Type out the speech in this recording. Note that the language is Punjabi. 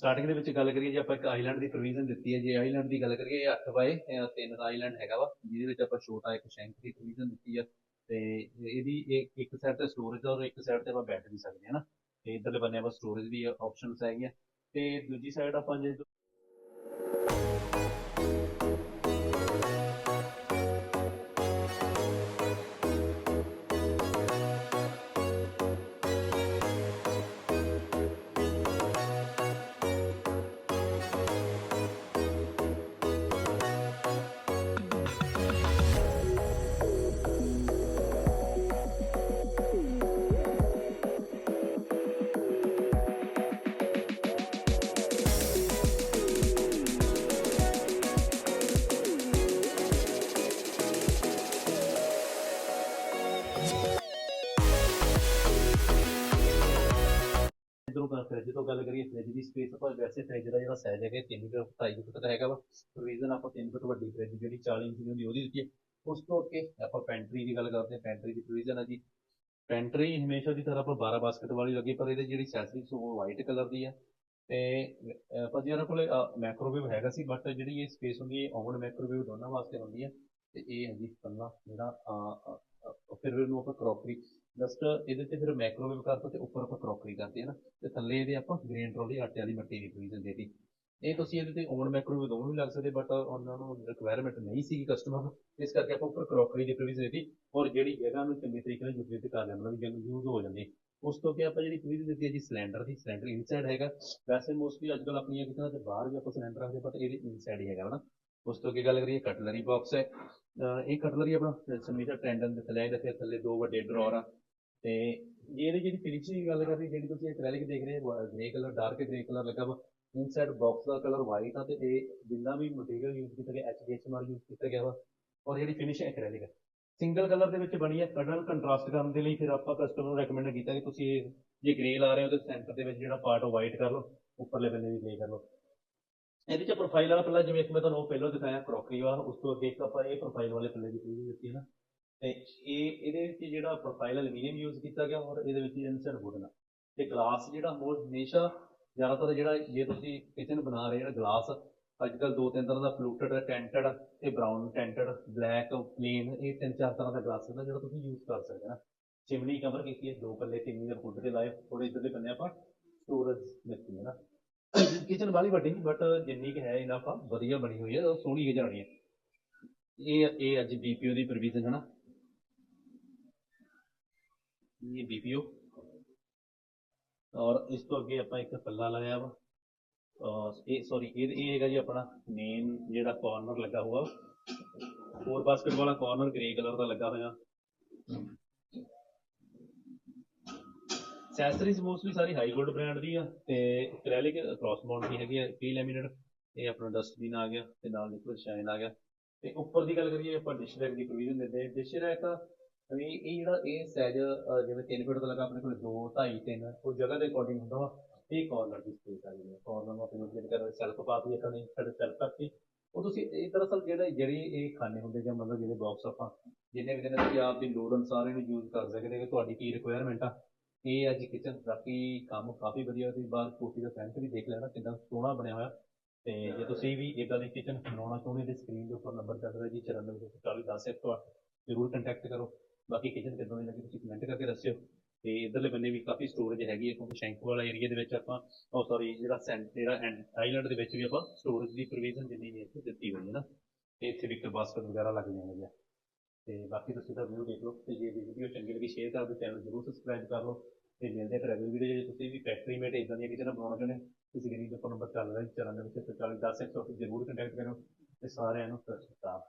ਸਟਾਰਟਿੰਗ ਦੇ ਵਿੱਚ ਗੱਲ ਕਰੀਏ ਜੇ ਆਪਾਂ ਇੱਕ ਆਈਲੈਂਡ ਦੀ ਪ੍ਰੋਵੀਜ਼ਨ ਦਿੱਤੀ ਹੈ, ਜੇ ਆਈਲੈਂਡ ਦੀ ਗੱਲ ਕਰੀਏ, ਇਹ 8 ਬਾਏ 3 ਦਾ ਆਈਲੈਂਡ ਹੈਗਾ ਵਾ, ਜਿਹਦੇ ਵਿੱਚ ਆਪਾਂ ਛੋਟਾ ਇੱਕ ਸ਼ੈਂਕ ਦੀ ਪ੍ਰੋਵੀਜ਼ਨ ਦਿੱਤੀ ਆ, ਤੇ ਇਹਦੀ ਇਹ ਇੱਕ ਸਾਈਡ ਤੇ ਸਟੋਰੇਜ ਔਰ ਇੱਕ ਸਾਈਡ ਤੇ ਆਪਾਂ ਬੈਠ ਵੀ ਸਕਦੇ ਹਾਂ ਨਾ, ਤੇ ਇਧਰਲੇ ਬੰਨੇ ਆਪਾਂ ਸਟੋਰੇਜ ਦੀ ਆਪਸ਼ਨਸ ਹੈਗੀਆਂ, ਤੇ ਦੂਜੀ ਸਾਈਡ ਆਪਾਂ ਜੇ ਇਧਰੋਂ ਗੱਲ ਫ੍ਰਿਜ ਤੋਂ ਗੱਲ ਕਰੀਏ ਫ੍ਰਿਜ ਦੀ ਸਪੇਸ ਆਪਾਂ ਵੈਸੇ ਫ੍ਰਿਜ ਦਾ ਜਿਹੜਾ ਸਾਈਜ਼ ਹੈਗਾ 3 ਫੁੱਟ 2.5 ਫੁੱਟ ਦਾ ਹੈਗਾ ਵਾ। ਪ੍ਰੋਵੀਜ਼ਨ ਆਪਾਂ 3 ਫੁੱਟ ਵੱਡੀ ਫ੍ਰਿਜ ਜਿਹੜੀ 40 ਇੰਚ ਦੀ ਹੁੰਦੀ, ਉਹਦੀ ਦਿੱਤੀ ਉਸ ਤੋਂ ਅੱਗੇ ਆਪਾਂ ਪੈਂਟਰੀ ਦੀ ਗੱਲ ਕਰਦੇ ਹਾਂ ਪੈਂਟਰੀ ਦੀ ਪ੍ਰੋਵੀਜ਼ਨ ਹੈ ਜੀ। ਪੈਂਟਰੀ ਹਮੇਸ਼ਾ ਦੀ ਤਰ੍ਹਾਂ ਆਪਾਂ 12 ਬਾਸਕਟ ਵਾਲੀ ਲੱਗੀ, ਪਰ ਇਹਦੇ ਜਿਹੜੀ ਸੈਸਰਿਸ ਉਹ ਵਾਈਟ ਕਲਰ ਦੀ ਹੈ ਤੇ, ਅਹ ਭਾਜੀ ਉਹਨਾਂ ਕੋਲੇ ਮੈਕਰੋਵੇਵ ਹੈਗਾ ਸੀ ਬਟ ਜਿਹੜੀ ਇਹ ਸਪੇਸ ਹੁੰਦੀ ਹੈ ਓਵਨ ਮੈਕਰੋਵੇਵ ਦੋਨਾਂ ਵਾਸਤੇ ਹੁੰਦੀ ਹੈ ਤੇ ਇਹ ਹੈ ਜੀ ਪੱਲਾ ਜਿਹੜਾ ਫਿਰ ਇਹਨੂੰ ਆਪਾਂ ਕਰੋਕਰੀ ਜਸਟ ਇਹਦੇ ਤੇ ਫਿਰ ਮੈਕਰੋਵੇਵ ਕਰਤਾ ਤੇ ਉੱਪਰ ਆਪਾਂ ਕਰੋਕਰੀ ਕਰਦੇ ਹਾਂ ਨਾ, ਤੇ ਥੱਲੇ ਇਹਦੇ ਆਪਾਂ ਗ੍ਰੇਨ ਟਰੋਲੀ ਆਟੇ ਵਾਲੀ ਮੱਟੀ ਦੀ ਪ੍ਰੋਵੀਜ਼ਨ ਦੇਤੀ ਇਹ ਤੁਸੀਂ ਇਹਦੇ ਤੇ ਓਵਨ ਮੈਕਰੋਵੇਵ ਦੋਨੋਂ ਵੀ ਲੱਗ ਸਕਦੇ ਬਟ ਉਹਨਾਂ ਨੂੰ ਰਿਕੁਆਇਰਮੈਂਟ ਨਹੀਂ ਸੀਗੀ ਕਸਟਮਰ ਨੂੰ, ਇਸ ਕਰਕੇ ਆਪਾਂ ਉੱਪਰ ਕਰੋਕਰੀ ਦੀ ਪ੍ਰੋਵੀਜ਼ਨ ਦੇਤੀ ਔਰ ਜਿਹੜੀ ਜਗ੍ਹਾ ਨੂੰ ਚੰਗੇ ਤਰੀਕੇ ਨਾਲ ਯੂਟਿਲਾਈਜ਼ ਕਰ ਲੈਂਦਾ ਵੀ ਯੂਜ਼ ਹੋ ਜਾਂਦੀ। ਉਸ ਤੋਂ ਅੱਗੇ ਆਪਾਂ ਜਿਹੜੀ ਪ੍ਰੋਵੀਜ਼ਨ ਦਿੱਤੀ ਹੈ ਜੀ ਸਿਲੰਡਰ ਦੀ ਸਿਲੰਡਰ ਇਨਸਾਈਡ ਹੈਗਾ। ਵੈਸੇ ਮੋਸਟਲੀ ਅੱਜ ਕੱਲ ਆਪਣੀਆਂ ਕਿਤੇ ਤੇ ਬਾਹਰ ਵੀ ਆਪਾਂ ਸਿਲੰਡਰ ਰੱਖਦੇ ਬਟ ਇਹਦੇ ਇਨਸਾਈਡ ਹੀ ਹੈਗਾ ਹਨਾ ਉਸ ਤੋਂ ਅੱਗੇ ਗੱਲ ਕਰੀਏ ਕਟਲਰੀ ਬਾਕਸ ਹੈ। ਇਹ ਕਟਲਰੀ ਆਪਣਾ ਸਮੀਟਰ ਟੈਂਡਨ ਦੇ ਥੱਲੇ ਇਹਦੇ ਫਿਰ ਥੱਲੇ ਦੋ ਵੱਡੇ ਡਰਾਅਰ ਆ। ਤੇ ਇਹਦੀ ਜਿਹੜੀ ਫਿਨਿਸ਼ਿੰਗ ਦੀ ਗੱਲ ਕਰੀ ਜਿਹੜੀ ਤੁਸੀਂ ਐਕ੍ਰੈਲਿਕ ਦੇਖ ਰਹੇ ਹੋ grey colour dark grey colour ਲੱਗਾ ਵਾ ਇਨਸਾਈਡ ਬਾਕਸ ਦਾ ਕਲਰ ਵਾਈਟ ਆ ਤੇ ਇਹ ਜਿੰਨਾ ਵੀ ਮਟੀਰੀਅਲ ਯੂਜ਼ ਕੀਤਾ ਗਿਆ ਐਚਡੀਐਚਐਮਆਰ ਯੂਜ਼ ਕੀਤਾ ਗਿਆ ਵਾ, ਔਰ ਜਿਹੜੀ ਫਿਨਿਸ਼ ਐਕ੍ਰੈਲਿਕ ਹੈ ਸਿੰਗਲ ਕਲਰ ਦੇ ਵਿੱਚ ਬਣੀ ਹੈ ਕਲਰ ਕੰਟਰਾਸਟ ਕਰਨ ਦੇ ਲਈ ਫਿਰ ਆਪਾਂ ਕਸਟਮਰ ਨੂੰ ਰეკਮੈਂਡ ਕੀਤਾ ਕਿ ਤੁਸੀਂ ਇਹ ਜੇ ਗ੍ਰੇ ਲਾ ਰਹੇ ਹੋ ਤੇ ਸੈਂਟਰ ਦੇ ਵਿੱਚ ਜਿਹੜਾ ਪਾਰਟ ਉਹ ਵਾਈਟ ਕਰ ਲਓ, ਉੱਪਰਲੇ ਬੰਨੇ ਵੀ ਗ੍ਰੇ ਕਰ ਲਓ। ਇਹਦੇ ਚ ਪ੍ਰੋਫਾਈਲ ਵਾਲਾ ਪੱਲਾ ਜਿਵੇਂ ਇੱਕ ਮੈਂ ਤੁਹਾਨੂੰ ਉਹ ਪਹਿਲਾਂ ਦਿਖਾਇਆ ਕਰੋਕਰੀ ਵਾਲਾ, ਉਸ ਤੋਂ ਅੱਗੇ ਇੱਕ ਆਪਾਂ ਇਹ ਪ੍ਰੋਫਾਈਲ ਵਾਲੇ ਪੱਲੇ ਦੀ ਚੀਜ਼ ਦਿੱਤੀ ਹੈ ਨਾ। ਤੇ ਇਹ, ਇਹਦੇ ਵਿੱਚ ਜਿਹੜਾ ਪ੍ਰੋਫਾਈਲ ਐਲੂਮੀਨੀਅਮ ਯੂਜ਼ ਕੀਤਾ ਗਿਆ ਔਰ ਇਹਦੇ ਵਿੱਚ ਇਨਸੈਡ ਵੁਡਨ ਤੇ ਗਲਾਸ ਜਿਹੜਾ ਹੋਰ ਹਮੇਸ਼ਾ ਜ਼ਿਆਦਾਤਰ ਜਿਹੜਾ ਜੇ ਤੁਸੀਂ ਕਿਚਨ ਬਣਾ ਰਹੇ ਜਿਹੜਾ ਗਲਾਸ ਅੱਜ ਕੱਲ ਦੋ ਤਿੰਨ ਤਰ੍ਹਾਂ ਦਾ ਫਲੂਟਡ ਟੈਂਟਡ ਤੇ ਬਰਾਊਨ ਟੈਂਟਡ ਬਲੈਕ ਪਲੇਨ ਇਹ ਤਿੰਨ ਚਾਰ ਤਰ੍ਹਾਂ ਦਾ ਗਲਾਸ ਹੁੰਦਾ ਜਿਹੜਾ ਤੁਸੀਂ ਯੂਜ਼ ਕਰ ਸਕਦੇ ਹੋ ਨਾ। ਚਿਮਨੀ ਕਵਰ ਕੀਤੀ ਹੈ, ਦੋ ਪੱਲੇ ਚਿਮਨੀ ਦੇ ਫੁੱਟ 'ਤੇ ਲਾਏ ਥੋੜੇ ਇਧਰਲੇ ਬੰਨੇ ਆਪਾਂ ਸਟੋਰੇਜ ਦਿੱਤੀ ਹੈ ਨਾ। ਕਿਚਨ ਵਾਲੀ ਵੱਡੀ ਨਹੀਂ ਬਟ ਜਿੰਨੀ ਕਿ ਹੈ ਇਹਨਾਂ ਆਪਾਂ ਵਧੀਆ ਬਣੀ ਹੋਈ ਹੈ ਸੋਹਣੀ ਹੀ ਜਾਣੀ ਹੈ ਇਹ ਇਹ ਅੱਜ ਬੀਪੀਓ ਦੀ ਪ੍ਰੋਵੀਜ਼ਨ ਹੈ ਨਾ ਇਹ ਬੀਪੀਓ ਔਰ ਇਸ ਤੋਂ ਅੱਗੇ ਆਪਾਂ ਇੱਕ ਪੱਲਾ ਲਾਇਆ ਵਾ। ਔਰ ਇਹ ਸੌਰੀ ਇਹ ਇਹ ਹੈਗਾ ਜੀ ਆਪਣਾ ਮੇਨ ਜਿਹੜਾ ਕਾਰਨਰ ਲੱਗਾ ਹੋਇਆ। ਹੋਰ ਬਾਸਕਟ ਵਾਲਾ ਕਾਰਨਰ ਗ੍ਰੇ ਕਲਰ ਦਾ ਲੱਗਾ ਹੋਇਆ। ਐਕਸੈਸਰੀਜ਼ ਮੋਸਟਲੀ ਸਾਰੀ ਹਾਈ ਗੋਲਡ ਬ੍ਰਾਂਡ ਦੀ ਆ ਤੇ ਐਕ੍ਰੈਲਿਕ ਕ੍ਰਾਸ ਬਾਉਂਡ ਦੀ ਹੈਗੀ ਆ ਪੀ ਲੈਮੀਨੇਟ ਇਹ ਆਪਣਾ ਡਸਟਬਿਨ ਆ ਗਿਆ ਤੇ ਨਾਲ ਲਿਕਵਿਡ ਸ਼ਾਈਨ ਆ ਗਿਆ। ਤੇ ਉੱਪਰ ਦੀ ਗੱਲ ਕਰੀਏ, ਆਪਾਂ ਡਿਸ਼ ਰੈਕ ਦੀ ਪ੍ਰੋਵੀਜ਼ਨ ਦਿੰਦੇ ਹਾਂ। ਡਿਸ਼ ਰੈਕ ਵੀ ਇਹ ਜਿਹੜਾ ਇਹ ਸਾਈਜ਼ ਜਿਵੇਂ 3 ਫੁੱਟ ਦਾ ਲੱਗਾ ਆਪਣੇ ਕੋਲ 2 2.5 3 ਉਹ ਜਗ੍ਹਾ ਦੇ ਅਕੋਰਡਿੰਗ ਹੁੰਦਾ ਵਾ, ਇਹ ਕਾਰਨਰ ਦੀ ਸਪੇਸ ਆ ਗਈ ਕਾਰਨਰ ਨੂੰ ਆਪਾਂ ਜਿਹੜੀ ਕਰ ਸੈਲਫ ਪਾਤੀ ਆਪਾਂ ਨੇ ਸਾਡੇ ਸੈਲਫ ਕਰਤੀ ਉਹ ਤੁਸੀਂ ਇਹ ਦਰਅਸਲ ਜਿਹੜੇ, ਜਿਹੜੀ ਇਹ ਖਾਨੇ ਹੁੰਦੇ ਜਾਂ ਮਤਲਬ ਜਿਹੜੇ ਬਾਕਸ ਆਪਾਂ, ਜਿੰਨੇ ਵੀ ਦਿਨ ਤੁਸੀਂ ਆਪ ਦੀ ਲੋੜ ਅਨੁਸਾਰ ਇਹਨੂੰ ਯੂਜ਼ ਕਰ ਸਕਦੇ ਕਿ ਤੁਹਾਡੀ ਕੀ ਰਿਕੁਆਇਰਮੈਂਟ ਆ ਇਹ ਆ ਜੀ ਕਿਚਨ ਬਾਕੀ ਕੰਮ ਕਾਫੀ ਵਧੀਆ ਤੁਸੀਂ ਬਾਹਰ ਕੋਠੀ ਦਾ ਫਰੰਟ ਵੀ ਦੇਖ ਲੈਣਾ ਕਿੰਨਾ ਸੋਹਣਾ ਬਣਿਆ ਹੋਇਆ। ਤੇ ਜੇ ਤੁਸੀਂ ਵੀ ਇਦਾਂ ਦੀ ਕਿਚਨ ਬਣਾਉਣਾ ਚਾਹੁੰਦੇ ਤੇ ਸਕਰੀਨ ਦੇ ਉੱਪਰ ਨੰਬਰ ਚੱਲ ਰਿਹਾ ਜੀ 944010 ਤੋਂ ਜ਼ਰੂਰ ਕੰਟੈਕਟ ਕਰੋ। ਬਾਕੀ ਕਿਚਨ ਕਿੱਦਾਂ ਦੀ ਲੱਗੀ ਤੁਸੀਂ ਕਮੈਂਟ ਕਰਕੇ ਦੱਸਿਓ। ਤੇ ਇਧਰਲੇ ਬੰਨੇ ਵੀ ਕਾਫੀ ਸਟੋਰੇਜ ਹੈਗੀ ਹੈ, ਕਿਉਂਕਿ ਸ਼ੈਂਕੂ ਵਾਲਾ ਏਰੀਆ ਦੇ ਵਿੱਚ ਆਪਾਂ oh ਉਹ ਸੌਰੀ ਜਿਹੜਾ ਸੈਂਟ ਜਿਹੜਾ ਐਂਡ ਆਈਲੈਂਡ ਦੇ ਵਿੱਚ ਵੀ ਆਪਾਂ ਸਟੋਰੇਜ ਦੀ ਪ੍ਰੋਵੀਜ਼ਨ ਜਿੰਨੀ ਵੀ ਇੱਥੇ ਦਿੱਤੀ ਹੋਈ ਹੈ ਨਾ, ਤੇ ਇੱਥੇ ਵੀ ਇੱਕ ਬਾਸਕਟ ਵਗੈਰਾ ਲੱਗ ਜਾਣਗੇ ਤੇ ਬਾਕੀ ਤੁਸੀਂ ਤਾਂ ਵੀਡੀਓ ਦੇਖ ਲਓ ਤੇ ਜੇ ਵੀਡੀਓ ਚੰਗੀ ਲੱਗੀ ਸ਼ੇਅਰ ਕਰ ਦਿਓ ਚੈਨਲ ਜ਼ਰੂਰ ਸਬਸਕ੍ਰਾਈਬ ਕਰ ਲਓ ਤੇ ਮਿਲਦੇ ਆ ਫਿਰ ਅਗਲੀ ਵੀਡੀਓ ਜੇ ਤੁਸੀਂ ਵੀ ਫੈਕਟਰੀ ਮੇਟ ਇਦਾਂ ਦੀਆਂ ਕਿਚਨ ਬਣਾਉਣਾ ਚਾਹੁੰਦੇ ਹੋ ਤੁਸੀਂ ਗਰੀਬ ਦਾ ਨੰਬਰ ਚੱਲ ਰਿਹਾ 94 10 100 ਜ਼ਰੂਰ ਕੰਟੈਕਟ ਕਰੋ ਤੇ ਸਾਰਿਆਂ ਨੂੰ ਸਤਿ ਸ਼੍ਰੀ ਅਕਾਲ।